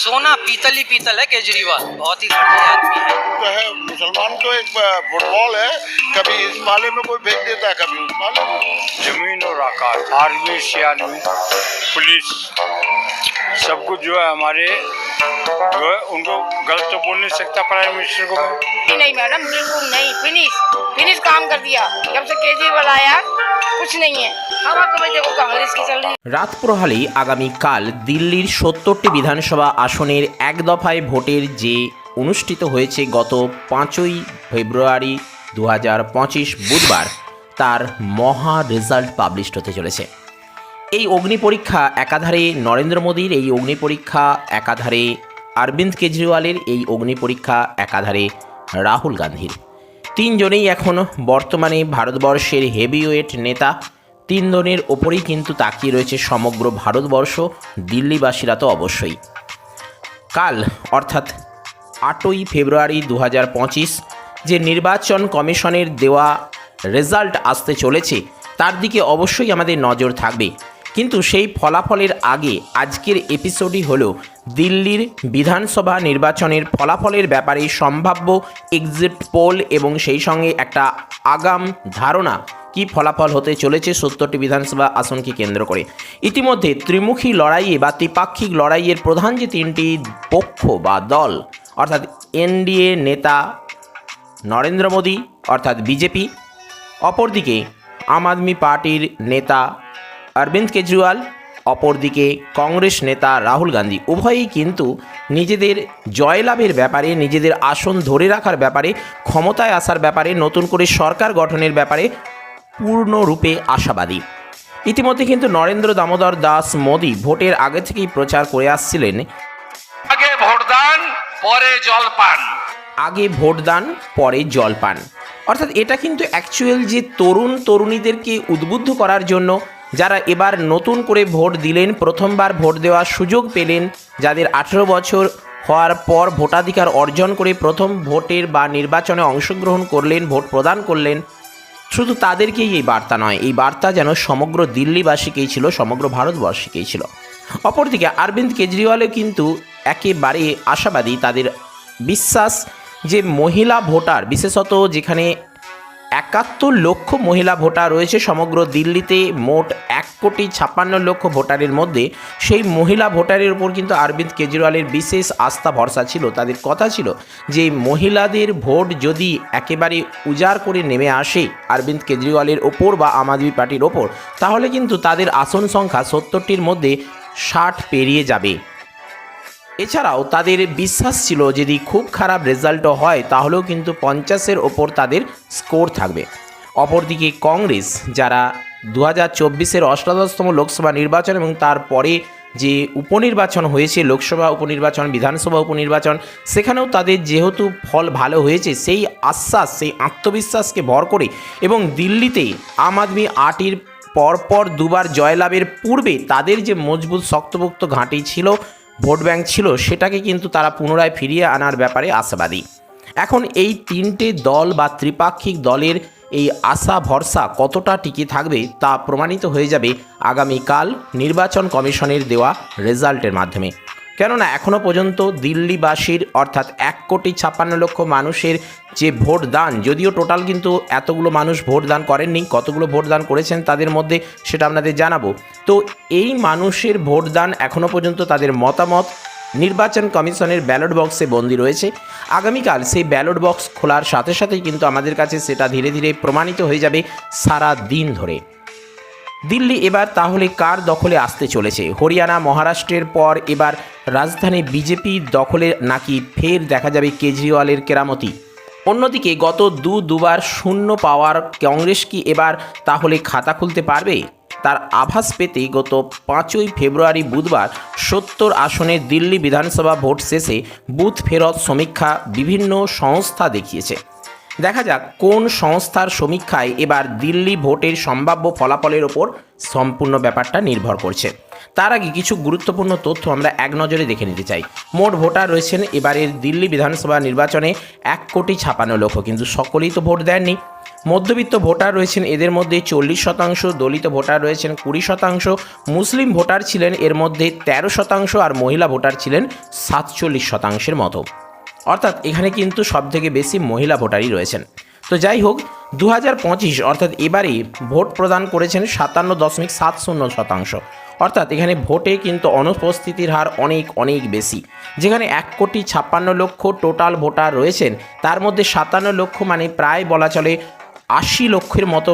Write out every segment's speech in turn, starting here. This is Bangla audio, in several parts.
सोना पीतल ही पीतल है केजरीवाल। बहुत ही बढ़िया आदमी है। तो है मुसलमान तो एक फुटबॉल है। कभी इस माले में कोई भेज देता है कभी उस माले में। ज़मीन और आकाश आर्मी सियानी पुलिस सब कुछ जो है हमारे उनको गलत तो बोल नहीं सकता प्राइम मिनिस्टर को मैं नहीं, नहीं मैडम बिल्कुल नहीं फिनिश फिनिश काम कर दिया जब से केजरीवाल आया कुछ नहीं है हवा तो भाई देखो कांग्रेस की चल रही है রাত প্রহালেই আগামীকাল দিল্লির সত্তরটি বিধানসভা আসনের এক দফায় ভোটের যে অনুষ্ঠিত হয়েছে গত পাঁচই ফেব্রুয়ারি দু বুধবার তার মহা রেজাল্ট পাবলিশড হতে চলেছে এই অগ্নি পরীক্ষা একাধারে নরেন্দ্র মোদীর, এই অগ্নি পরীক্ষা একাধারে অরবিন্দ কেজরিওয়ালের, এই অগ্নি পরীক্ষা একাধারে রাহুল গান্ধীর। তিনজনেই এখন বর্তমানে ভারতবর্ষের হেভিওয়েট নেতা। তিনজনের ওপরেই কিন্তু তাকিয়ে রয়েছে সমগ্র ভারতবর্ষ, দিল্লিবাসীরা তো অবশ্যই। কাল, অর্থাৎ আটই ফেব্রুয়ারি দু হাজার পঁচিশ, যে নির্বাচন কমিশনের দেওয়া রেজাল্ট আসতে চলেছে, তার দিকে অবশ্যই আমাদের নজর থাকবে। কিন্তু সেই ফলাফলের আগে আজকের এপিসোডই হলো দিল্লির বিধানসভা নির্বাচনের ফলাফলের ব্যাপারে সম্ভাব্য এক্সিট পোল এবং সেই সঙ্গে একটা আগাম ধারণা কি ফলাফল হতে চলেছে সত্তরটি বিধানসভা আসনকে কেন্দ্র করে। ইতিমধ্যে ত্রিমুখী লড়াইয়ে বা ত্রিপাক্ষিক লড়াইয়ের প্রধান যে তিনটি পক্ষ বা দল, অর্থাৎ এনডিএ নেতা নরেন্দ্র মোদী, অর্থাৎ বিজেপি, অপরদিকে আম আদমি পার্টির নেতা অরবিন্দ কেজরিওয়াল অপরদিকে কংগ্রেস নেতা রাহুল গান্ধী। উভয়ই কিন্তু নিজেদের জয়লাভের ব্যাপারে নিজেদের আসন ধরে রাখার ব্যাপারে ক্ষমতায় আসার ব্যাপারে নতুন করে সরকার গঠনের ব্যাপারে পূর্ণরূপে আশাবাদী। ইতিমধ্যে কিন্তু নরেন্দ্র দামোদর দাস মোদী ভোটের আগে থেকেই প্রচার করে আসছিলেন। আগে ভোটদান পরে জলপান আগে ভোটদান পরে জলপান অর্থাৎ এটা কিন্তু অ্যাকচুয়াল যে তরুণ তরুণীদেরকে উদ্বুদ্ধ করার জন্য যারা এবার নতুন করে ভোট দিলেন, প্রথমবার ভোট দেওয়ার সুযোগ পেলেন, যাদের আঠেরো বছর হওয়ার পর ভোটাধিকার অর্জন করে প্রথম ভোটের বা নির্বাচনে অংশগ্রহণ করলেন, ভোট প্রদান করলেন, শুধু তাদেরকেই এই বার্তা নয়, এই বার্তা যেন সমগ্র দিল্লিবাসীকেই ছিল, সমগ্র ভারতবর্ষীকেই ছিল। অপরদিকে অরবিন্দ কেজরিওয়ালও কিন্তু একেবারে আশাবাদী, তাদের বিশ্বাস যে মহিলা ভোটার, বিশেষত যেখানে একাত্তর লক্ষ মহিলা ভোটার রয়েছে। সমগ্র দিল্লিতে মোট এক কোটি ছাপ্পান্ন লক্ষ ভোটারের মধ্যে সেই মহিলা ভোটারের উপর কিন্তু অরবিন্দ কেজরিওয়ালের বিশেষ আস্থা, ভরসা ছিল। তাদের কথা ছিল যে মহিলাদের ভোট যদি একেবারে উজাড় করে নেমে আসে অরবিন্দ কেজরিওয়ালের ওপর বা আম আদমি পার্টির ওপর, তাহলে কিন্তু তাদের আসন সংখ্যা সত্তরটির মধ্যে ষাট পেরিয়ে যাবে। এছাড়াও তাদের বিশ্বাস ছিল যদি খুব খারাপ রেজাল্টও হয়, তাহলেও কিন্তু পঞ্চাশের ওপর তাদের স্কোর থাকবে। অপরদিকে কংগ্রেস, যারা দু হাজার চব্বিশের অষ্টাদশতম লোকসভা নির্বাচন এবং তারপরে যে উপনির্বাচন হয়েছে, লোকসভা উপনির্বাচন, বিধানসভা উপনির্বাচন, সেখানেও তাদের যেহেতু ফল ভালো হয়েছে, সেই আশ্বাস, সেই আত্মবিশ্বাসকে ভর করে এবং দিল্লিতে আম আদমি আটির পরপর দুবার জয়লাভের পূর্বে তাদের যে মজবুত শক্তপোক্ত ঘাঁটি ছিল ভোট ব্যাংক ছিল, সেটাকে কিন্তু তারা পুনরায় ফিরিয়ে আনার ব্যাপারে আশাবাদী। এখন এই তিনটে দল বা ত্রিপাক্ষিক দলের এই আশা ভরসা কতটা টিকে থাকবে তা প্রমাণিত হয়ে যাবে আগামীকাল নির্বাচন কমিশনের দেওয়া রেজাল্টের মাধ্যমে। কেননা এখনও পর্যন্ত দিল্লিবাসীর অর্থাৎ এক কোটি ছাপ্পান্ন লক্ষ মানুষের যে ভোট দান যদিও টোটাল কিন্তু এতগুলো মানুষ ভোট দান করেননি, কতগুলো ভোট দান করেছেন তাদের মধ্যে সেটা আপনাদের জানাব। তো এই মানুষের ভোট দান এখনও পর্যন্ত তাদের মতামত, নির্বাচন কমিশনের ব্যালট বক্সে বন্দি রয়েছে। আগামীকাল সেই ব্যালট বক্স খোলার সাথে সাথেই কিন্তু আমাদের কাছে সেটা ধীরে ধীরে প্রমাণিত হয়ে যাবে সারা দিন ধরে। দিল্লি এবার তাহলে কার দখলে আসতে চলেছে? হরিয়ানা, মহারাষ্ট্রের পর এবার রাজধানী বিজেপি দখলে নাকি ফের দেখা যাবে কেজরিওয়ালের কেরামতি? অন্যদিকে গত দু দুবার শূন্য পাওয়ার কংগ্রেস কি এবার তাহলে খাতা খুলতে পারবে? তার আভাস পেতে গত পাঁচই ফেব্রুয়ারি বুধবার সত্তর আসনে দিল্লি বিধানসভা ভোট শেষে বুথ ফেরত সমীক্ষা বিভিন্ন সংস্থা দেখিয়েছে। দেখা যাক কোন সংস্থার সমীক্ষায় এবার দিল্লি ভোটের সম্ভাব্য ফলাফলের ওপর সম্পূর্ণ ব্যাপারটা নির্ভর করছে। তার আগে কিছু গুরুত্বপূর্ণ তথ্য আমরা এক নজরে দেখে নিতে চাই। মোট ভোটার রয়েছেন এবারের দিল্লি বিধানসভা নির্বাচনে এক কোটি ছাপান্ন লক্ষ, কিন্তু সকলেই তো ভোট দেননি। মধ্যবিত্ত ভোটার রয়েছেন এদের মধ্যে চল্লিশ শতাংশ, দলিত ভোটার রয়েছেন কুড়ি শতাংশ, মুসলিম ভোটার ছিলেন এর মধ্যে তেরো শতাংশ আর মহিলা ভোটার ছিলেন সাতচল্লিশ শতাংশের মতো। অর্থাৎ এখানে কিন্তু সবথেকে বেশি মহিলা ভোটারই রয়েছেন। তো যাই হোক দু হাজার পঁচিশ, অর্থাৎ এবারেই ভোট প্রদান করেছেন সাতান্ন দশমিক সাত শূন্য শতাংশ। অর্থাৎ এখানে ভোটে কিন্তু অনুপস্থিতির হার অনেক অনেক বেশি। যেখানে এক কোটি ছাপ্পান্ন লক্ষ টোটাল ভোটার রয়েছেন, তার মধ্যে সাতান্ন লক্ষ মানে প্রায় বলা চলে আশি লক্ষের মতো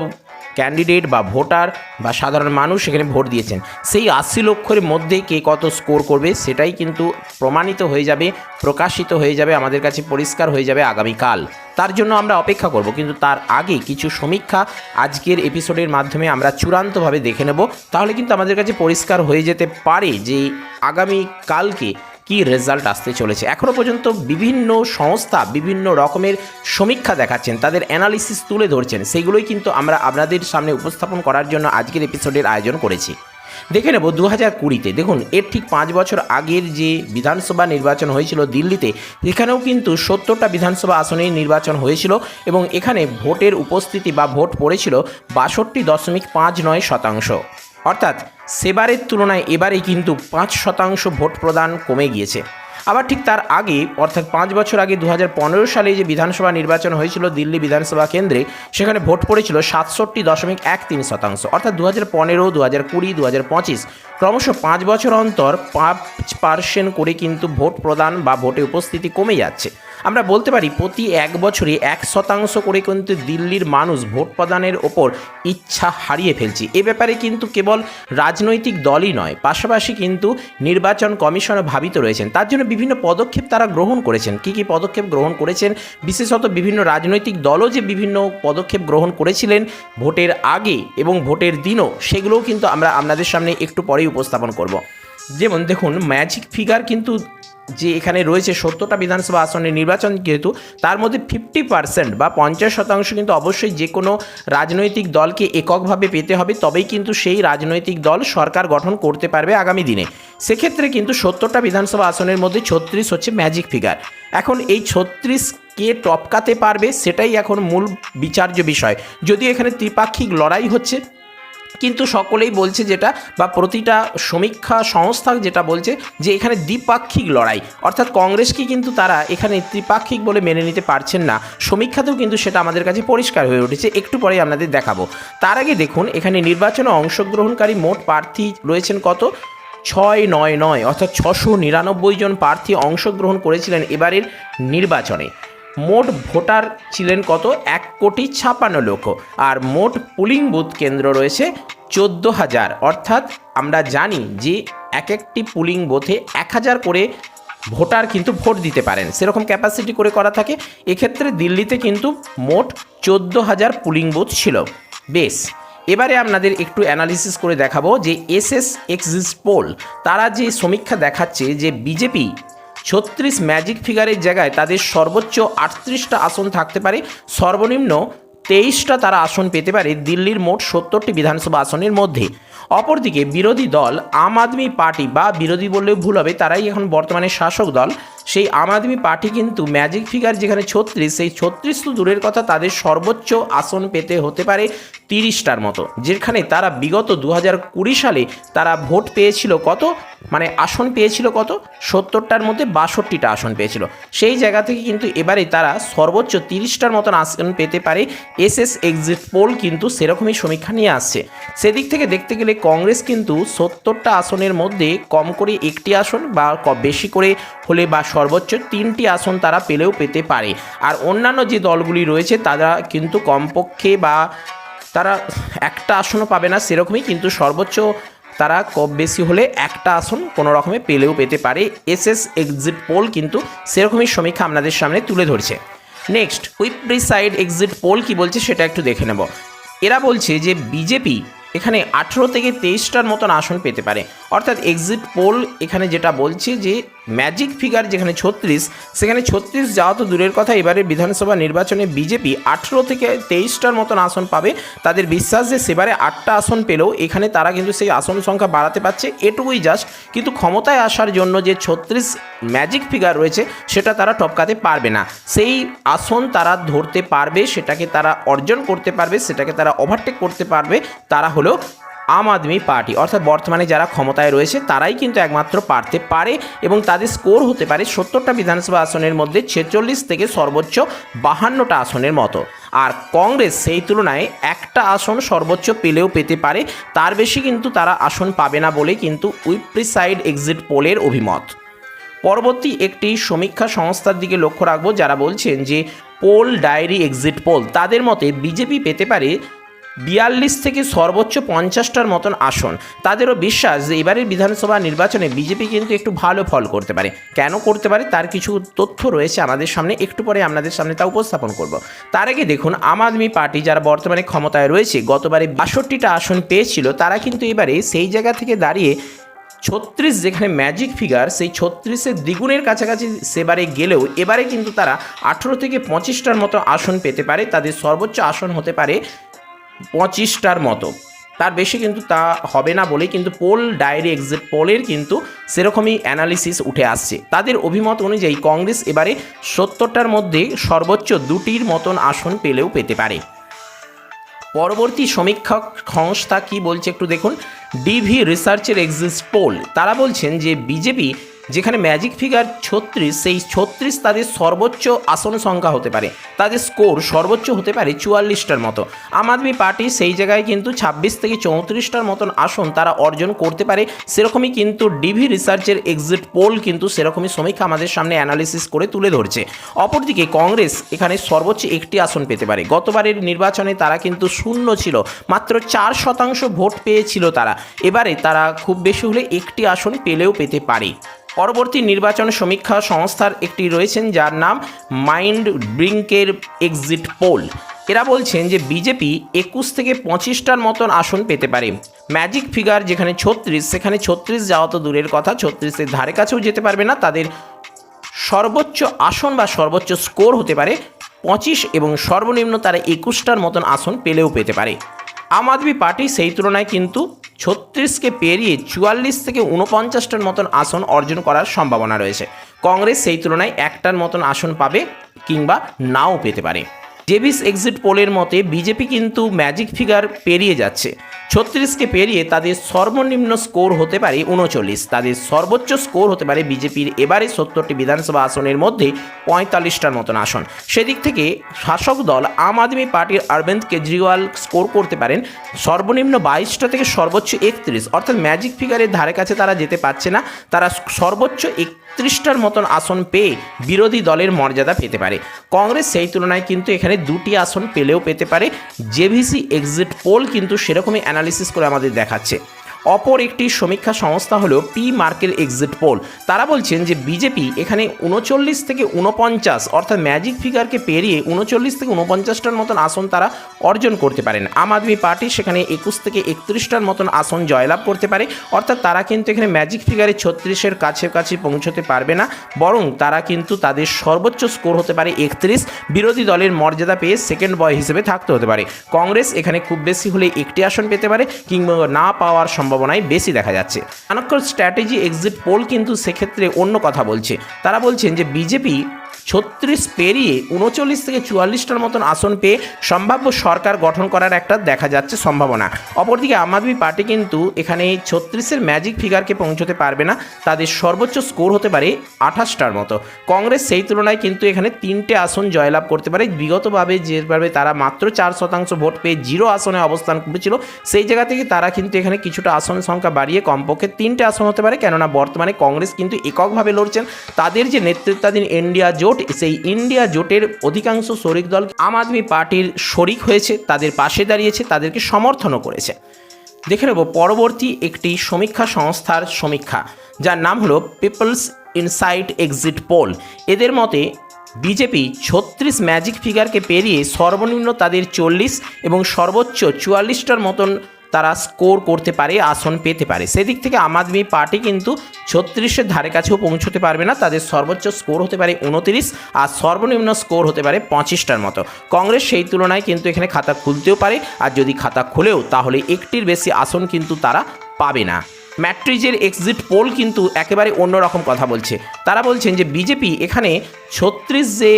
ক্যান্ডিডেট বা ভোটার বা সাধারণ মানুষ সেখানে ভোট দিয়েছেন। সেই আশি লক্ষের মধ্যে কে কত স্কোর করবে সেটাই কিন্তু প্রমাণিত হয়ে যাবে, প্রকাশিত হয়ে যাবে, আমাদের কাছে পরিষ্কার হয়ে যাবে আগামীকাল। তার জন্য আমরা অপেক্ষা করব, কিন্তু তার আগে কিছু সমীক্ষা আজকের এপিসোডের মাধ্যমে আমরা চূড়ান্তভাবে দেখে নেব। তাহলে কিন্তু আমাদের কাছে পরিষ্কার হয়ে যেতে পারে যে আগামীকালকে কি রেজাল্ট আসতে চলেছে? এখনও পর্যন্ত বিভিন্ন সংস্থা বিভিন্ন রকমের সমীক্ষা দেখাচ্ছেন, তাদের অ্যানালিসিস তুলে ধরছেন। সেইগুলোই কিন্তু আমরা আপনাদের সামনে উপস্থাপন করার জন্য আজকের এপিসোডের আয়োজন করেছি। দেখে নেব দু হাজার কুড়িতে। দেখুন, এর ঠিক পাঁচ বছর আগের যে বিধানসভা নির্বাচন হয়েছিল দিল্লিতে, এখানেও কিন্তু সত্তরটা বিধানসভা আসনেই নির্বাচন হয়েছিল এবং এখানে ভোটের উপস্থিতি বা ভোট পড়েছিল বাষট্টি দশমিক পাঁচ নয় শতাংশ। অর্থাৎ সেবারের তুলনায় এবারে কিন্তু পাঁচ শতাংশ ভোট প্রদান কমে গিয়েছে। আবার ঠিক তার আগে, অর্থাৎ পাঁচ বছর আগে দু হাজার পনেরো সালে যে বিধানসভা নির্বাচন হয়েছিল দিল্লি বিধানসভা কেন্দ্রে, সেখানে ভোট পড়েছিল সাতষট্টি দশমিক এক তিন শতাংশ। অর্থাৎ দু হাজার পনেরো দু হাজার কুড়ি দু হাজার পঁচিশ ক্রমশ পাঁচ বছর অন্তর পাঁচ পার্সেন্ট করে কিন্তু ভোট প্রদান বা ভোটে উপস্থিতি কমে যাচ্ছে। আমরা বলতে পারি প্রতি এক বছরে এক শতাংশ করে কিন্তু দিল্লির মানুষ ভোট প্রদানের ওপর ইচ্ছা হারিয়ে ফেলছে। এ ব্যাপারে কিন্তু কেবল রাজনৈতিক দলই নয়, পাশাপাশি কিন্তু নির্বাচন কমিশনও ভাবিত রয়েছেন। তার জন্য বিভিন্ন পদক্ষেপ তারা গ্রহণ করেছেন। কী কী পদক্ষেপ গ্রহণ করেছেন? বিশেষত বিভিন্ন রাজনৈতিক দলও যে বিভিন্ন পদক্ষেপ গ্রহণ করেছিলেন ভোটের আগে এবং ভোটের দিনও, সেগুলোও কিন্তু আমরা আপনাদের সামনে একটু পরেই উপস্থাপন করব। যেমন দেখুন ম্যাজিক ফিগার কিন্তু যে এখানে রয়েছে সত্তরটা বিধানসভা আসনের নির্বাচন যেহেতু তার মধ্যে ফিফটি পার্সেন্ট বা পঞ্চাশ শতাংশ কিন্তু অবশ্যই যে কোনো রাজনৈতিক দলকে এককভাবে পেতে হবে, তবেই কিন্তু সেই রাজনৈতিক দল সরকার গঠন করতে পারবে আগামী দিনে। সেক্ষেত্রে কিন্তু সত্তরটা বিধানসভা আসনের মধ্যে ছত্রিশ হচ্ছে ম্যাজিক ফিগার এখন এই ছত্রিশ কে টপকাতে পারবে সেটাই এখন মূল বিচার্য বিষয়। যদিও এখানে ত্রিপাক্ষিক লড়াই হচ্ছে কিন্তু সকলেই বলছে যেটা বা প্রতিটা সমীক্ষা সংস্থা যেটা বলছে যে এখানে দ্বিপাক্ষিক লড়াই। অর্থাৎ কংগ্রেসকে কিন্তু তারা এখানে ত্রিপাক্ষিক বলে মেনে নিতে পারছেন না। সমীক্ষাতেও কিন্তু সেটা আমাদের কাছে পরিষ্কার হয়ে উঠেছে। একটু পরেই আপনাদের দেখাবো। তার আগে দেখুন, এখানে নির্বাচনে অংশগ্রহণকারী মোট প্রার্থী রয়েছেন কত? ছয় নয় নয়, অর্থাৎ ছশো নিরানব্বই জন প্রার্থী অংশগ্রহণ করেছিলেন এবারের নির্বাচনে। মোট ভোটার ছিলেন কত? এক কোটি ছাপান্ন লক্ষ। আর মোট পুলিং বুথ কেন্দ্র রয়েছে চোদ্দ হাজার। অর্থাৎ আমরা জানি যে এক একটি পুলিং বুথে এক হাজার করে ভোটার কিন্তু ভোট দিতে পারেন। সেরকম ক্যাপাসিটি করে করা থাকে। এক্ষেত্রে দিল্লিতে কিন্তু মোট চোদ্দ হাজার পুলিং বুথ ছিল। বেশ, এবারে আপনাদের একটু অ্যানালিসিস করে দেখাবো যে এস এস এক্সিস পোল, তারা যে সমীক্ষা দেখাচ্ছে যে বিজেপি ছত্রিশ ম্যাজিক ফিগারের জায়গায় তাদের সর্বোচ্চ আটত্রিশটা আসন থাকতে পারে। সর্বনিম্ন তেইশটা তারা আসন পেতে পারে দিল্লির মোট সত্তরটি বিধানসভা আসনের মধ্যে। অপরদিকে বিরোধী দল, আম আদমি পার্টি বা বিরোধী বললেও ভুল হবে, তারাই এখন বর্তমানে শাসক দল। সেই আম আদমি পার্টি কিন্তু ম্যাজিক ফিগার যেখানে ছত্রিশ, সেই ছত্রিশ তো দূরের কথা, তাদের সর্বোচ্চ আসন পেতে হতে পারে তিরিশটার মতো। যেখানে তারা বিগত দু হাজার কুড়ি সালে তারা ভোট পেয়েছিল কত? মানে আসন পেয়েছিল কত? সত্তরটার মধ্যে বাষট্টিটা আসন পেয়েছিল। সেই জায়গা থেকে কিন্তু এবারে তারা সর্বোচ্চ তিরিশটার মতন আসন পেতে পারে। এসএস এক্সিট পোল কিন্তু সেরকমই সমীক্ষা নিয়ে আসছে। সেদিক থেকে দেখতে গেলে কংগ্রেস কিন্তু সত্তরটা আসনের মধ্যে কম করে একটি আসন বা বেশি করে হলে বা সর্বোচ্চ তিনটি আসন তারা পেলেও পেতে পারে। আর অন্যান্য যে দলগুলি রয়েছে, তারা কিন্তু কমপক্ষে বা তারা একটা আসনও পাবে না, সেরকমই কিন্তু সর্বোচ্চ তারা কম বেশি হলে একটা আসন কোনো রকমে পেলেও পেতে পারে। এসএস এক্সিট পোল কিন্তু সেরকমই সমীক্ষা আপনাদের সামনে তুলে ধরছে। নেক্সট উইপ্রি সাইড এক্সিট পোল কি বলছে সেটা একটু দেখে নেব। এরা বলছে যে বিজেপি এখানে আঠেরো থেকে তেইশটার মতন আসন পেতে পারে। অর্থাৎ এক্সিট পোল এখানে যেটা বলছে যে ম্যাজিক ফিগার যেখানে ছত্রিশ, সেখানে ছত্রিশ যাওয়া তো দূরের কথা। এবারে বিধানসভা নির্বাচনে বিজেপি আঠেরো থেকে তেইশটার মতন আসন পাবে। তাদের বিশ্বাস যে সেবারে আটটা আসন পেলেও এখানে তারা কিন্তু সেই আসন সংখ্যা বাড়াতে পারছে, এটুকুই জাস্ট কিন্তু ক্ষমতায় আসার জন্য যে ছত্রিশ ম্যাজিক ফিগার রয়েছে, সেটা তারা টপকাতে পারবে না। সেই আসন তারা ধরতে পারবে, সেটাকে তারা অর্জন করতে পারবে, সেটাকে তারা ওভারটেক করতে পারবে। তারা হলো আম আদমি পার্টি। অর্থাৎ বর্তমানে যারা ক্ষমতায় রয়েছে, তারাই কিন্তু একমাত্র পারতে পারে এবং তাদের স্কোর হতে পারে সত্তরটা বিধানসভা আসনের মধ্যে ছেচল্লিশ থেকে সর্বোচ্চ বাহান্নটা আসনের মতো। আর কংগ্রেস সেই তুলনায় একটা আসন সর্বোচ্চ পেলেও পেতে পারে, তার বেশি কিন্তু তারা আসন পাবে না বলে কিন্তু উইপ্রিসাইড এক্সিট পোলের অভিমত। পরবর্তী একটি সমীক্ষা সংস্থার দিকে লক্ষ্য রাখব, যারা বলছেন যে পোল ডায়েরি এক্সিট পোল, তাদের মতে বিজেপি পেতে পারে বিয়াল্লিশ থেকে সর্বোচ্চ পঞ্চাশটার মতন আসন। তাদেরও বিশ্বাস যে এবারের বিধানসভা নির্বাচনে বিজেপি কিন্তু একটু ভালো ফল করতে পারে। কেন করতে পারে তার কিছু তথ্য রয়েছে আমাদের সামনে, একটু পরে আপনাদের সামনে তা উপস্থাপন করব। তার আগে দেখুন, আম আদমি পার্টি যারা বর্তমানে ক্ষমতায় রয়েছে, গতবারে বাষট্টিটা আসন পেয়েছিল, তারা কিন্তু এবারে সেই জায়গা থেকে দাঁড়িয়ে ছত্রিশ যেখানে ম্যাজিক ফিগার সেই ছত্রিশের দ্বিগুণের কাছাকাছি সেবারে গেলেও এবারে কিন্তু তারা আঠেরো থেকে পঁচিশটার মতো আসন পেতে পারে। তাদের সর্বোচ্চ আসন হতে পারে পঁচিশটার মতো। তার বেশি কিন্তু তা হবে না বলেই কিন্তু পোল ডায়েরি এক্সিট পোলের কিন্তু সেরকমই অ্যানালিসিস উঠে আসছে। তাদের অভিমত অনুযায়ী কংগ্রেস এবারে সত্তরটার মধ্যে সর্বোচ্চ দুটির মতন আসন পেলেও পেতে পারে। পরবর্তী সমীক্ষক সংস্থা কি বলছে একটু দেখুন। ডিভি রিসার্চের এক্সিস্ট পোল। তারা বলছেন যে বিজেপি যেখানে ম্যাজিক ফিগার ছত্রিশ, সেই ছত্রিশ তাদের সর্বোচ্চ আসন সংখ্যা হতে পারে। তাদের স্কোর সর্বোচ্চ হতে পারে চুয়াল্লিশটার মতো। আম আদমি পার্টি সেই জায়গায় কিন্তু ছাব্বিশ থেকে চৌত্রিশটার মতন আসন তারা অর্জন করতে পারে। সেরকমই কিন্তু ডিভি রিসার্চের এক্সিট পোল কিন্তু সেরকমই সমীক্ষা আমাদের সামনে অ্যানালিসিস করে তুলে ধরছে। অপরদিকে কংগ্রেস এখানে সর্বোচ্চ একটি আসন পেতে পারে। গতবারের নির্বাচনে তারা কিন্তু শূন্য ছিল। মাত্র চার শতাংশ ভোট পেয়েছিল তারা। এবারে তারা খুব বেশি হলে একটি আসন পেলেও পেতে পারে। পরবর্তী নির্বাচন সমীক্ষা সংস্থার একটি রয়েছেন, যার নাম মাইন্ড ব্রিঙ্কের এক্সিট পোল। এরা বলছেন যে বিজেপি একুশ থেকে পঁচিশটার মতন আসন পেতে পারে। ম্যাজিক ফিগার যেখানে ছত্রিশ, সেখানে ছত্রিশ যাওয়া তো দূরের কথা। ছত্রিশের ধারে কাছেও যেতে পারবে না। তাদের সর্বোচ্চ আসন বা সর্বোচ্চ স্কোর হতে পারে পঁচিশ এবং সর্বনিম্ন তারা একুশটার মতন আসন পেলেও পেতে পারে। আম আদমি পার্টি সেই তুলনায় কিন্তু ছত্রিশকে পেরিয়ে চুয়াল্লিশ থেকে উনপঞ্চাশটার মতন আসন অর্জন করার সম্ভাবনা রয়েছে। কংগ্রেস সেই তুলনায় একটার মতন আসন পাবে কিংবা নাও পেতে পারে। ডেভিস এক্সিট পোলের মতে বিজেপি কিন্তু ম্যাজিক ফিগার পেরিয়ে যাচ্ছে। ছত্রিশকে পেরিয়ে তাদের সর্বনিম্ন স্কোর হতে পারে উনচল্লিশ। তাদের সর্বোচ্চ স্কোর হতে পারে বিজেপির এবারে সত্তরটি বিধানসভা আসনের মধ্যে পঁয়তাল্লিশটার মতন আসন। সেদিক থেকে শাসক দল আম আদমি পার্টির অরবিন্দ কেজরিওয়াল স্কোর করতে পারেন। সর্বনিম্ন বাইশটা থেকে সর্বোচ্চ একত্রিশ। অর্থাৎ ম্যাজিক ফিগারের ধারে কাছে তারা যেতে পারছে না। তারা সর্বোচ্চ একত্রিশটার মতন আসন পেয়ে বিরোধী দলের মর্যাদা পেতে পারে। কংগ্রেস সেই তুলনায় কিন্তু এখানে দুটি আসন পেলেও পেতে পারে। জেভিসি এক্সিট পোল কিন্তু সেরকমই অ্যানালিসিস করে আমাদের দেখাচ্ছে। অপর একটি সমীক্ষা সংস্থা হলো পি মার্কের এক্সিট পোল। তারা বলছেন যে বিজেপি এখানে উনচল্লিশ থেকে উনপঞ্চাশ, অর্থাৎ ম্যাজিক ফিগারকে পেরিয়ে উনচল্লিশ থেকে উনপঞ্চাশটার মতন আসন তারা অর্জন করতে পারেন। আম আদমি পার্টি সেখানে একুশ থেকে একত্রিশটার মতন আসন জয়লাভ করতে পারে, অর্থাৎ তারা কিন্তু এখানে ম্যাজিক ফিগারে ছত্রিশের কাছে কাছে পৌঁছতে পারবে না, বরং তারা কিন্তু তাদের সর্বোচ্চ স্কোর হতে পারে একত্রিশ, বিরোধী দলের মর্যাদা পেয়ে সেকেন্ড বয় হিসেবে থাকতে হতে পারে। কংগ্রেস এখানে খুব বেশি হলে একটি আসন পেতে পারে, কিংবা না পাওয়ার সম্ভাবনাই বেশি দেখা যাচ্ছে। চাণক্যর স্ট্র্যাটেজি এক্সিট পোল কিন্তু সেক্ষেত্রে অন্য কথা বলছে। তারা বলছেন যে বিজেপি ছত্রিশ পেরিয়ে উনচল্লিশ থেকে চুয়াল্লিশটার মতন আসন পেয়ে সম্ভাব্য সরকার গঠন করার একটা দেখা যাচ্ছে সম্ভাবনা। অপরদিকে আম আদমি পার্টি কিন্তু এখানে ছত্রিশের ম্যাজিক ফিগারকে পৌঁছতে পারবে না, তাদের সর্বোচ্চ স্কোর হতে পারে আঠাশটার মতো। কংগ্রেস সেই তুলনায় কিন্তু এখানে তিনটে আসন জয়লাভ করতে পারে। বিগতভাবে যেভাবে তারা মাত্র চার শতাংশ ভোট পেয়ে জিরো আসনে অবস্থান করেছিল, সেই জায়গা থেকে তারা কিন্তু এখানে কিছুটা আসন সংখ্যা বাড়িয়ে কমপক্ষে তিনটে আসন হতে পারে। কেননা বর্তমানে কংগ্রেস কিন্তু এককভাবে লড়ছেন। তাদের যে নেতৃত্বাধীন ইন্ডিয়া জোট সেই ইন্ডিয়া জোটের অধিকাংশ শরিক দল আম আদমি পার্টির শরিক হয়েছে, তাদের পাশে দাঁড়িয়েছে, তাদেরকে সমর্থনও করেছে। দেখে নেব পরবর্তী একটি সমীক্ষা সংস্থার সমীক্ষা, যার নাম হলো পিপলস ইনসাইট এক্সিট পোল। এদের মতে, বিজেপি ছত্রিশ ম্যাজিক ফিগারকে পেরিয়ে সর্বনিম্ন তাদের চল্লিশ এবং সর্বোচ্চ চুয়াল্লিশটার মতন তারা স্কোর করতে পারে, আসন পেতে পারে। সেদিক থেকে আম আদমি পার্টি কিন্তু ছত্রিশের ধারে কাছেও পৌঁছতে পারবে না। তাদের সর্বোচ্চ স্কোর হতে পারে উনতিরিশ আর সর্বনিম্ন স্কোর হতে পারে পঁচিশটার মতো। কংগ্রেস সেই তুলনায় কিন্তু এখানে খাতা খুলতেও পারে আর যদি খাতা খুলেও, তাহলে একটির বেশি আসন কিন্তু তারা পাবে না। ম্যাট্রিজের এক্সিট পোল কিন্তু একেবারে অন্যরকম কথা বলছে। তারা বলছেন যে বিজেপি এখানে ছত্রিশ যে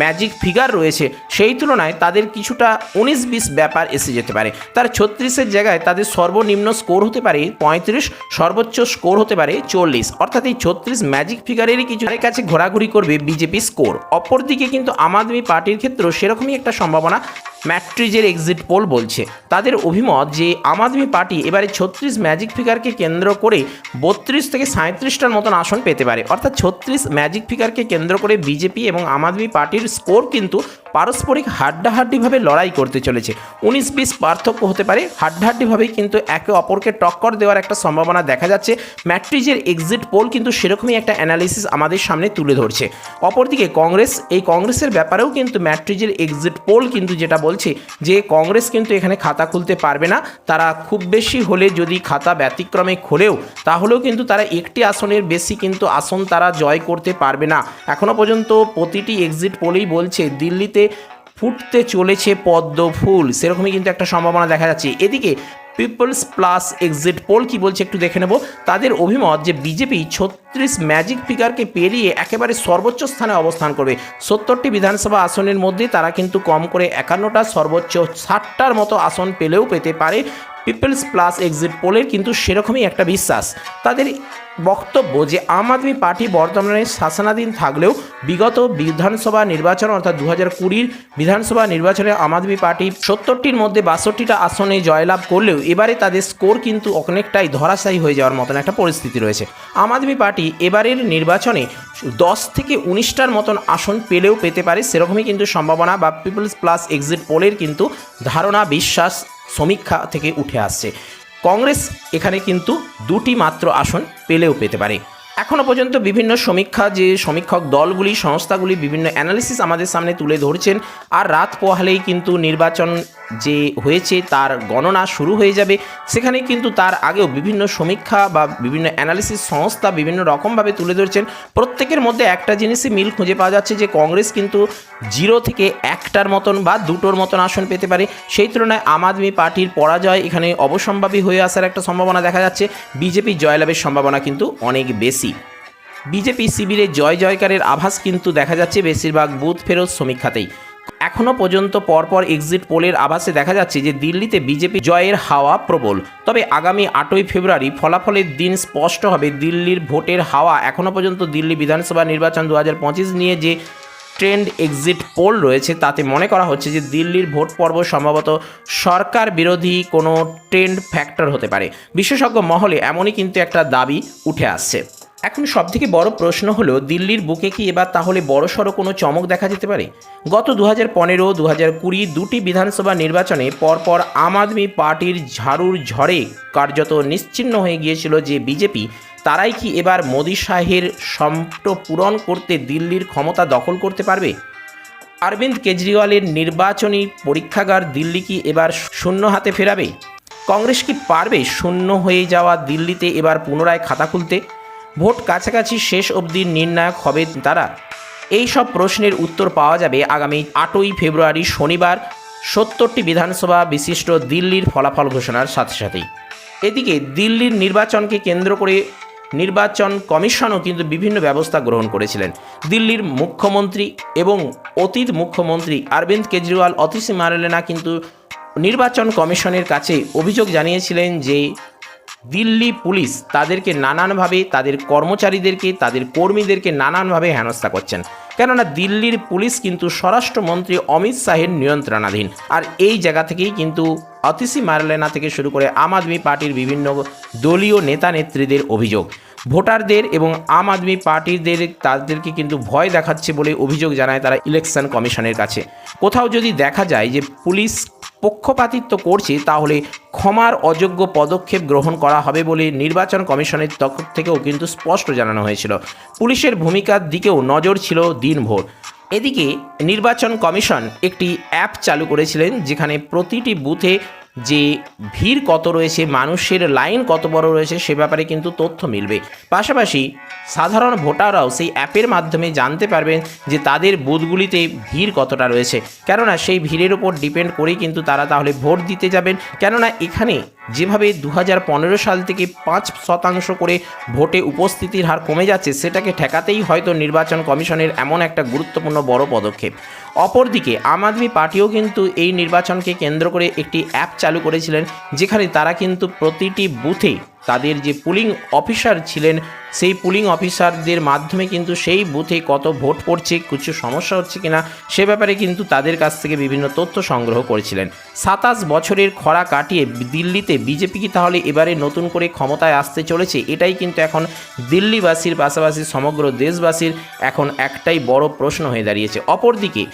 ম্যাজিক ফিগার রয়েছে, সেই তুলনায় তাদের কিছুটা উনিশ বিশ ব্যাপার এসে যেতে পারে। তার ছত্রিশের জায়গায় তাদের সর্বনিম্ন স্কোর হতে পারে পঁয়ত্রিশ, সর্বোচ্চ স্কোর হতে পারে চল্লিশ। অর্থাৎ এই ছত্রিশ ম্যাজিক ফিগারেরই কিছু কাছে ঘোরাঘুরি করবে বিজেপি স্কোর অপরদিকে কিন্তু আম আদমি পার্টির ক্ষেত্রেও সেরকমই একটা সম্ভাবনা ম্যাট্রিজের এক্সিট পোল বলছে। তাদের অভিমত যে, আম আদমি পার্টি এবারে ছত্রিশ ম্যাজিক ফিগারকে কেন্দ্র করে বত্রিশ থেকে সাঁত্রিশটার মতন আসন পেতে পারে। অর্থাৎ ছত্রিশ ম্যাজিক ফিগারকে কেন্দ্র করে বিজেপি এবং আম আদমি পার্টির স্কোর কিন্তু পারস্পরিক হাড্ডাহাড্ডিভাবে লড়াই করতে চলেছে। উনিশ বিশ পার্থক্য হতে পারে। হাড্ডাহাড্ডিভাবেই কিন্তু একে অপরকে টক্কর দেওয়ার একটা সম্ভাবনা দেখা যাচ্ছে। ম্যাট্রিজের এক্সিট পোল কিন্তু সেরকমই একটা অ্যানালিসিস আমাদের সামনে তুলে ধরছে। অপরদিকে কংগ্রেস, এই কংগ্রেসের ব্যাপারেও কিন্তু ম্যাট্রিজের এক্সিট পোল কিন্তু যেটা বলছে যে কংগ্রেস কিন্তু এখানে খাতা খুলতে পারবে না। তারা খুব বেশি হলে যদি খাতা ব্যতিক্রমে খোলেও, তাহলেও কিন্তু তারা একটি আসনের বেশি কিন্তু আসন তারা জয় করতে পারবে না। এখনও পর্যন্ত প্রতিটি এক্সিট পোলেই বলছে দিল্লিতে ফুটতে চলেছে পদ্ম ফুল। সেরকমই কিন্তু একটা সম্ভাবনা দেখা যাচ্ছে। এদিকে পিপলস প্লাস এক্সিট পোল কি বলছে একটু দেখে নেব। তাদের অভিমত যে বিজেপি ছত্রিশ ম্যাজিক ফিগারকে পেরিয়ে একেবারে সর্বোচ্চ স্থানে অবস্থান করবে। সত্তরটি বিধানসভা আসনের মধ্যে তারা কিন্তু কম করে একান্নটা, সর্বোচ্চ ষাটটার মতো আসন পেলেও পেতে পারে। পিপলস প্লাস এক্সিট পোলের কিন্তু সেরকমই একটা বিশ্বাস। তাদের বক্তব্য যে আম আদমি পার্টি বর্তমানে শাসনাধীন থাকলেও বিগত বিধানসভা নির্বাচন অর্থাৎ দু হাজার কুড়ির বিধানসভা নির্বাচনে আম আদমি পার্টি সত্তরটির মধ্যে বাষট্টিটা আসনে জয়লাভ করলেও এবারে তাদের স্কোর কিন্তু অনেকটাই ধরাশায়ী হয়ে যাওয়ার মতন একটা পরিস্থিতি রয়েছে। আম আদমি পার্টি এবারের নির্বাচনে দশ থেকে উনিশটার মতন আসন পেলেও পেতে পারে, সেরকমই কিন্তু সম্ভাবনা বা পিপলস প্লাস এক্সিট পোলের কিন্তু ধারণা, বিশ্বাস সমীক্ষা থেকে উঠে আসছে। কংগ্রেস এখানে কিন্তু দুটি মাত্র আসন পেলেও পেতে পারে। এখনও পর্যন্ত বিভিন্ন সমীক্ষা, যে সমীক্ষক দলগুলি, সংস্থাগুলি বিভিন্ন অ্যানালিসিস আমাদের সামনে তুলে ধরছেন। আর রাত পোহালেই কিন্তু নির্বাচন যে হয়েছে তার গণনা শুরু হয়ে যাবে। সেখানে কিন্তু তার আগেও বিভিন্ন সমীক্ষা বা বিভিন্ন অ্যানালিসিস সংস্থা বিভিন্ন রকমভাবে তুলে ধরছেন। প্রত্যেকের মধ্যে একটা জিনিসই মিল খুঁজে পাওয়া যাচ্ছে যে কংগ্রেস কিন্তু জিরো থেকে একটার মতন বা দুটোর মতন আসন পেতে পারে। সেই তুলনায় আম আদমি পার্টির পরাজয় এখানে অবসম্ভাবী হয়ে আসার একটা সম্ভাবনা দেখা যাচ্ছে। বিজেপি জয়লাভের সম্ভাবনা কিন্তু অনেক বেশি। বিজেপি শিবিরে জয় জয়কারের আভাস কিন্তু দেখা যাচ্ছে। বেশিরভাগ বুথ ফেরত সমীক্ষাতেই। এখনও পর্যন্ত পরপর এক্সিট পোলের আভাসে দেখা যাচ্ছে যে দিল্লিতে বিজেপি জয়ের হাওয়া প্রবল। তবে আগামী আটই ফেব্রুয়ারি ফলাফলের দিন স্পষ্ট হবে। দিল্লির ভোটের হাওয়া এখনও পর্যন্ত দিল্লি বিধানসভা নির্বাচন দু হাজার পঁচিশ নিয়ে যে ট্রেন্ড এক্সিট পোল রয়েছে, তাতে মনে করা হচ্ছে যে দিল্লির ভোট পর্ব সম্ভবত সরকার বিরোধী কোনো ট্রেন্ড ফ্যাক্টর হতে পারে। বিশেষজ্ঞ মহলে এমনই কিন্তু একটা দাবি উঠে আসছে। এখন সবথেকে বড় প্রশ্ন হলো, দিল্লির বুকে কি এবার তাহলে বড় সড়ো কোনো চমক দেখা যেতে পারে? গত দু হাজার পনেরো দু হাজার কুড়ি দুটি বিধানসভা নির্বাচনে পরপর আম আদমি পার্টির ঝাড়ুর ঝড়ে কার্যত নিশ্চিন্ন হয়ে গিয়েছিল যে বিজেপি, তারাই কি এবার মোদী শাহের সম্পট পূরণ করতে দিল্লির ক্ষমতা দখল করতে পারবে? অরবিন্দ কেজরিওয়ালের নির্বাচনী পরীক্ষাগার দিল্লি কি এবার শূন্য হাতে ফেরাবে? কংগ্রেস কি পারবে শূন্য হয়ে যাওয়া দিল্লিতে এবার পুনরায় খাতা খুলতে? ভোট কাছাকাছি শেষ অবধি নির্ণায়ক হবে তারা। এই সব প্রশ্নের উত্তর পাওয়া যাবে আগামী আটই ফেব্রুয়ারি শনিবার সত্তরটি বিধানসভা বিশিষ্ট দিল্লির ফলাফল ঘোষণার সাথে সাথেই। এদিকে দিল্লির নির্বাচনকে কেন্দ্র করে নির্বাচন কমিশনও কিন্তু বিভিন্ন ব্যবস্থা গ্রহণ করেছিলেন। দিল্লির মুখ্যমন্ত্রী এবং অতীত মুখ্যমন্ত্রী অরবিন্দ কেজরিওয়াল অতিসি মারেলেনা কিন্তু নির্বাচন কমিশনের কাছে অভিযোগ জানিয়েছিলেন যে দিল্লি পুলিশ তাদেরকে নানানভাবে, তাদের কর্মচারীদেরকে, তাদের কর্মীদেরকে নানানভাবে হেনস্থা করছেন। কেননা দিল্লির পুলিশ কিন্তু স্বরাষ্ট্রমন্ত্রী অমিত শাহের নিয়ন্ত্রণাধীন। আর এই জায়গা থেকেই কিন্তু অতিসি মারলেনা থেকে শুরু করে আম আদমি পার্টির বিভিন্ন দলীয় নেতা নেত্রীদের অভিযোগ। ভোটারদের এবং আম আদমি পার্টিদের তাদেরকে কিন্তু ভয় দেখাচ্ছে বলে অভিযোগ জানায় তারা ইলেকশন কমিশনের কাছে। কোথাও যদি দেখা যায় যে পুলিশ পক্ষপাতিত্ব করছে, তাহলে ক্ষমার অযোগ্য পদক্ষেপ গ্রহণ করা হবে বলে নির্বাচন কমিশনের তরফ থেকেও কিন্তু স্পষ্ট জানানো হয়েছিল। পুলিশের ভূমিকার দিকেও নজর ছিল দিনভর। এদিকে নির্বাচন কমিশন একটি অ্যাপ চালু করেছিলেন, যেখানে প্রতিটি বুথে যে ভিড় কত রয়েছে, মানুষের লাইন কত বড় রয়েছে, সে ব্যাপারে কিন্তু তথ্য মিলবে। পাশাপাশি সাধারণ ভোটাররাও সেই অ্যাপের মাধ্যমে জানতে পারবেন যে তাদের বুথগুলিতে ভিড় কতটা রয়েছে। কেননা সেই ভিড়ের উপর ডিপেন্ড করেই কিন্তু তারা তাহলে ভোট দিতে যাবেন। কেননা এখানে যেভাবে দু হাজার পনেরো সাল থেকে পাঁচ শতাংশ করে ভোটে উপস্থিতির হার কমে যাচ্ছে, সেটাকে ঠেকাতেই হয়তো নির্বাচন কমিশনের এমন একটা গুরুত্বপূর্ণ বড় পদক্ষেপ। অপরদিকে, আম আদমি পার্টিও কিন্তু এই নির্বাচনকে কেন্দ্র করে একটি অ্যাপ চালু করেছিলেন, যেখানে তারা কিন্তু প্রতিটি বুথে তাদের যে পুলিং অফিসার ছিলেন, সেই পুলিং অফিসারদের মাধ্যমে কিন্তু সেই বুথে কত ভোট পড়ছে, কিছু সমস্যা হচ্ছে কিনা, সে ব্যাপারে কিন্তু তাদের কাছ থেকে বিভিন্ন তথ্য সংগ্রহ করেছিলেন। সাতাশ বছরের খরা কাটিয়ে দিল্লিতে বিজেপি কি তাহলে এবারে নতুন করে ক্ষমতায় আসতে চলেছে? এটাই কিন্তু এখন দিল্লিবাসীর পাশাপাশি সমগ্র দেশবাসীর এখন একটাই বড় প্রশ্ন হয়ে দাঁড়িয়েছে। অপরদিকে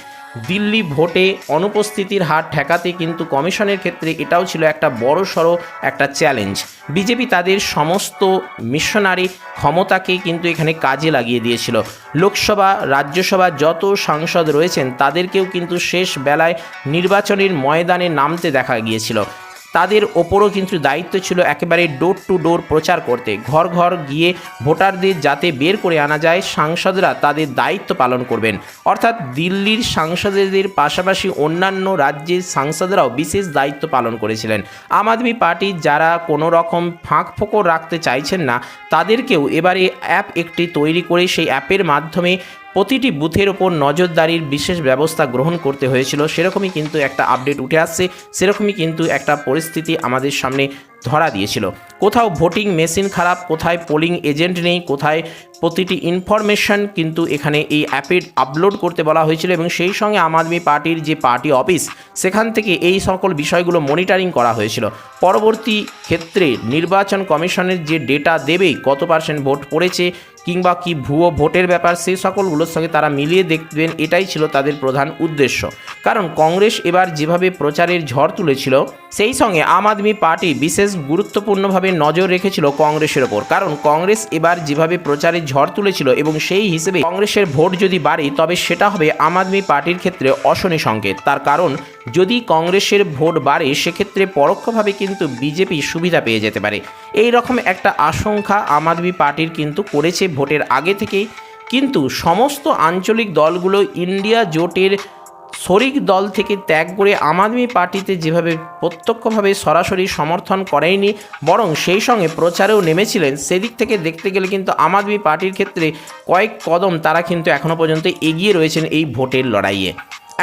দিল্লি ভোটে অনুপস্থিতির হার ঠেকাতে কিন্তু কমিশনের ক্ষেত্রে এটাও ছিল একটা বড় সড়ো একটা চ্যালেঞ্জ। বিজেপি তাদের সমস্ত মিশনারি ক্ষমতাকে কিন্তু এখানে কাজে লাগিয়ে দিয়েছিল। লোকসভা, রাজ্যসভা যত সাংসদ রয়েছেন তাদেরকেও কিন্তু শেষ বেলায় নির্বাচনের ময়দানে নামতে দেখা গিয়েছিল। তাদের ওপরও কিন্তু দায়িত্ব ছিল একেবারে ডোর টু ডোর প্রচার করতে। ঘর ঘর গিয়ে ভোটারদের যাতে বের করে আনা যায়, সাংসদরা তাদের দায়িত্ব পালন করবেন। অর্থাৎ দিল্লির সাংসদদের পাশাপাশি অন্যান্য রাজ্যের সাংসদরাও বিশেষ দায়িত্ব পালন করেছিলেন। আম আদমি পার্টির যারা কোনো রকম ফাঁক ফোকর রাখতে চাইছেন না, তাদেরকেও এবারে অ্যাপ একটি তৈরি করে সেই অ্যাপের মাধ্যমে প্রতিটি বুথের ওপর নজরদারির বিশেষ ব্যবস্থা গ্রহণ করতে হয়েছিল। সেরকমই কিন্তু একটা আপডেট উঠে আসছে, সেরকমই কিন্তু একটা পরিস্থিতি আমাদের সামনে ধরা দিয়েছিল। কোথাও ভোটিং মেশিন খারাপ, কোথায় পোলিং এজেন্ট নেই, কোথায় প্রতিটি ইনফরমেশন কিন্তু এখানে এই অ্যাপে আপলোড করতে বলা হয়েছিল এবং সেই সঙ্গে আম আদমি পার্টির যে পার্টি অফিস, সেখান থেকে এই সকল বিষয়গুলো মনিটরিং করা হয়েছিল। পরবর্তী ক্ষেত্রে নির্বাচন কমিশনের যে ডেটা দেবে, কত পার্সেন্ট ভোট পড়েছে কিংবা কি ভুয়ো ভোটের ব্যাপার, সেই সকলগুলোর সঙ্গে তারা মিলিয়ে দেখবেন, এটাই ছিল তাদের প্রধান উদ্দেশ্য। কারণ কংগ্রেস এবার যেভাবে প্রচারের ঝড় তুলেছিল, সেই সঙ্গে আম আদমি পার্টি বিশেষ গুরুত্বপূর্ণভাবে নজর রেখেছিল কংগ্রেসের ওপর। কারণ কংগ্রেস এবার যেভাবে প্রচারের ঝড় তুলেছিল এবং সেই হিসেবে কংগ্রেসের ভোট যদি বাড়ে, তবে সেটা হবে আম আদমি পার্টির ক্ষেত্রে অশনি সংকেত। তার কারণ, যদি কংগ্রেসের ভোট বাড়ে, সেক্ষেত্রে পরোক্ষভাবে কিন্তু বিজেপি সুবিধা পেয়ে যেতে পারে। এই রকম একটা আশঙ্কা আম আদমি পার্টির কিন্তু করেছে ভোটের আগে থেকেই। কিন্তু সমস্ত আঞ্চলিক দলগুলো ইন্ডিয়া জোটের শরিক দল থেকে ত্যাগ করে আম আদমি পার্টিতে যেভাবে প্রত্যক্ষভাবে সরাসরি সমর্থন করেনি, বরং সেই সঙ্গে প্রচারেও নেমেছিলেন। সেদিক থেকে দেখতে গেলে কিন্তু আম আদমি পার্টির ক্ষেত্রে কয়েক কদম তারা কিন্তু এখনও পর্যন্ত এগিয়ে রয়েছেন এই ভোটের লড়াইয়ে।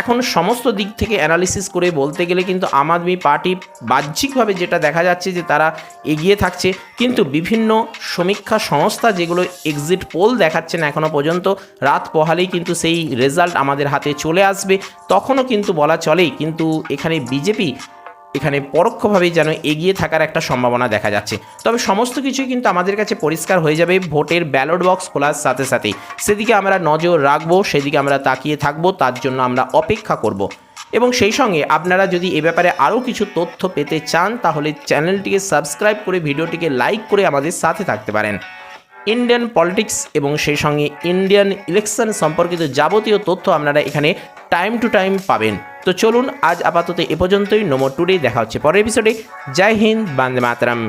এখন সমস্ত দিক থেকে অ্যানালিসিস করে বলতে গেলে কিন্তু আম আদমি পার্টি বাহ্যিকভাবে যেটা দেখা যাচ্ছে যে তারা এগিয়ে থাকছে, কিন্তু বিভিন্ন সমীক্ষা সংস্থা যেগুলো এক্সিট পোল দেখাচ্ছেন এখনও পর্যন্ত, রাত পোহালেই কিন্তু সেই রেজাল্ট আমাদের হাতে চলে আসবে। তখনও কিন্তু বলা চলেই, কিন্তু এখানে বিজেপি এখানে পরোক্ষভাবেই যেন এগিয়ে থাকার একটা সম্ভাবনা দেখা যাচ্ছে। তবে সমস্ত কিছুই কিন্তু আমাদের কাছে পরিষ্কার হয়ে যাবে ভোটের ব্যালট বক্স খোলার সাথে সাথেই। সেদিকে আমরা নজর রাখব, সেদিকে আমরা তাকিয়ে থাকব, তার জন্য আমরা অপেক্ষা করব। এবং সেই সঙ্গে আপনারা যদি এ ব্যাপারে আরও কিছু তথ্য পেতে চান, তাহলে চ্যানেলটিকে সাবস্ক্রাইব করে ভিডিওটিকে লাইক করে আমাদের সাথে থাকতে পারেন। ইন্ডিয়ান পলিটিক্স এবং সেই সঙ্গে ইন্ডিয়ান ইলেকশন সম্পর্কিত যাবতীয় তথ্য আপনারা এখানে টাইম টু টাইম পাবেন। তো চলুন আজ আপাতত এ পর্যন্তই। নোমো টুডে দেখা হচ্ছে পরের এপিসোডে জয় হিন্দ, বান্দে মাতরম।